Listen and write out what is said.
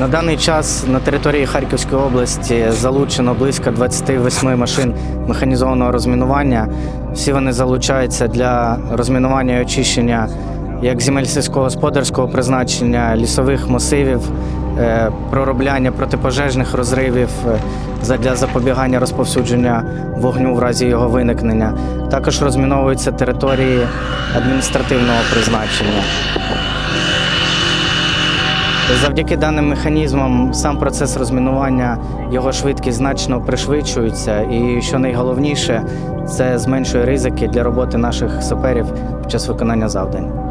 На даний час на території Харківської області залучено близько 28 машин механізованого розмінування. Всі вони залучаються для розмінування і очищення як земель сільськогосподарського призначення, лісових масивів, е, проробляння протипожежних розривів е, для запобігання розповсюдження вогню в разі його виникнення. Також розміновуються території адміністративного призначення. Завдяки даним механізмам сам процес розмінування його швидкість значно пришвидшується, і що найголовніше, це зменшує ризики для роботи наших саперів під час виконання завдань.